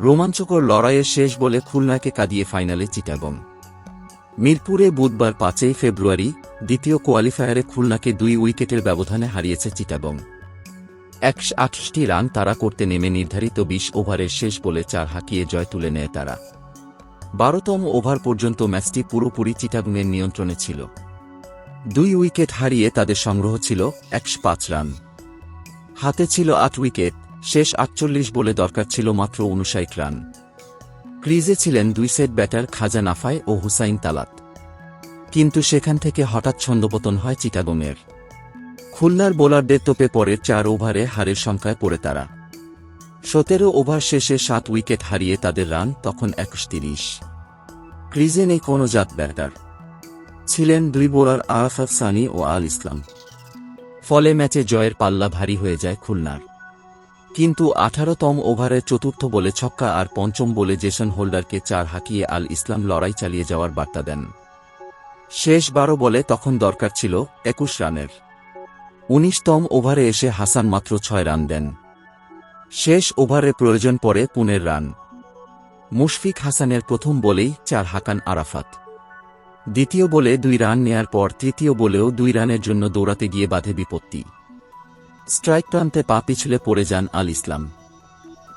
রোমাঞ্চকর লড়াইয়ের শেষ বলে খুলনাকে কাঁদিয়ে ফাইনালে চিটাগং। মিরপুরে বুধবার পাঁচই ফেব্রুয়ারি দ্বিতীয় কোয়ালিফায়ারে খুলনাকে দুই উইকেটের ব্যবধানে হারিয়েছে চিটাগং। একশো আঠাশটি রান তারা করতে নেমে নির্ধারিত বিশ ওভারের শেষ বলে চার হাঁকিয়ে জয় তুলে নেয় তারা। বারোতম ওভার পর্যন্ত ম্যাচটি পুরোপুরি চিটাগংয়ের নিয়ন্ত্রণে ছিল। দুই উইকেট হারিয়ে তাদের সংগ্রহ ছিল একশো পাঁচ রান। হাতে ছিল আট উইকেট শেষ আটচল্লিশ বলে দরকার ছিল মাত্র উনষাট রান। ক্রিজে ছিলেন দুই সেট ব্যাটার খাজা নাফায় ও হুসাইন তালাত। কিন্তু সেখান থেকে হঠাৎ ছন্দপতন হয় চিটাগংয়ের। খুলনার বোলারদের তোপে পরের চার ওভারে হারের সংখ্যায় পড়ে তারা। সতেরো ওভার শেষে সাত উইকেট হারিয়ে তাদের রান তখন একুশ তিরিশ। ক্রিজে নেই কোনো জাত ব্যাটার। ছিলেন দুই বোলার আরাফাত সানি ও আল ইসলাম। ফলে ম্যাচে জয়ের পাল্লা ভারী হয়ে যায় খুলনার। কিন্তু আঠারোতম ওভারে চতুর্থ বলে ছক্কা আর পঞ্চম বলে জেসন হোল্ডারকে চার হাঁকিয়ে আল ইসলাম লড়াই চালিয়ে যাওয়ার বার্তা দেন। শেষ বারো বলে তখন দরকার ছিল একুশ রানের। উনিশতম ওভারে এসে হাসান মাত্র ছয় রান দেন। শেষ ওভারে প্রয়োজন পড়ে পুনের রান। মুশফিক হাসানের প্রথম বলেই চার হাকান আরাফাত। দ্বিতীয় বলে দুই রান নেয়ার পর তৃতীয় বলেও দুই রানের জন্য দৌড়াতে গিয়ে বাধে বিপত্তি। স্ট্রাইক প্রান্তে পা পিছলে পড়ে যান আল ইসলাম।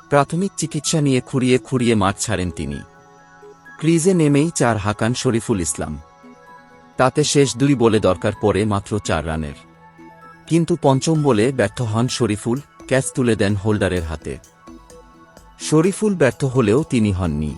প্রাথমিক চিকিৎসা নিয়ে খুঁড়িয়ে খুঁড়িয়ে মাঠ ছাড়েন তিনি। ক্রিজে নেমেই চার হাকান শরীফুল ইসলাম। তাতে শেষ দুই বলে দরকার পড়ে মাত্র চার রানের। কিন্তু পঞ্চম বলে ব্যর্থ হন শরীফুল, ক্যাচ তুলে দেন হোল্ডারের হাতে। শরীফুল ব্যর্থ হলেও তিনি হননি।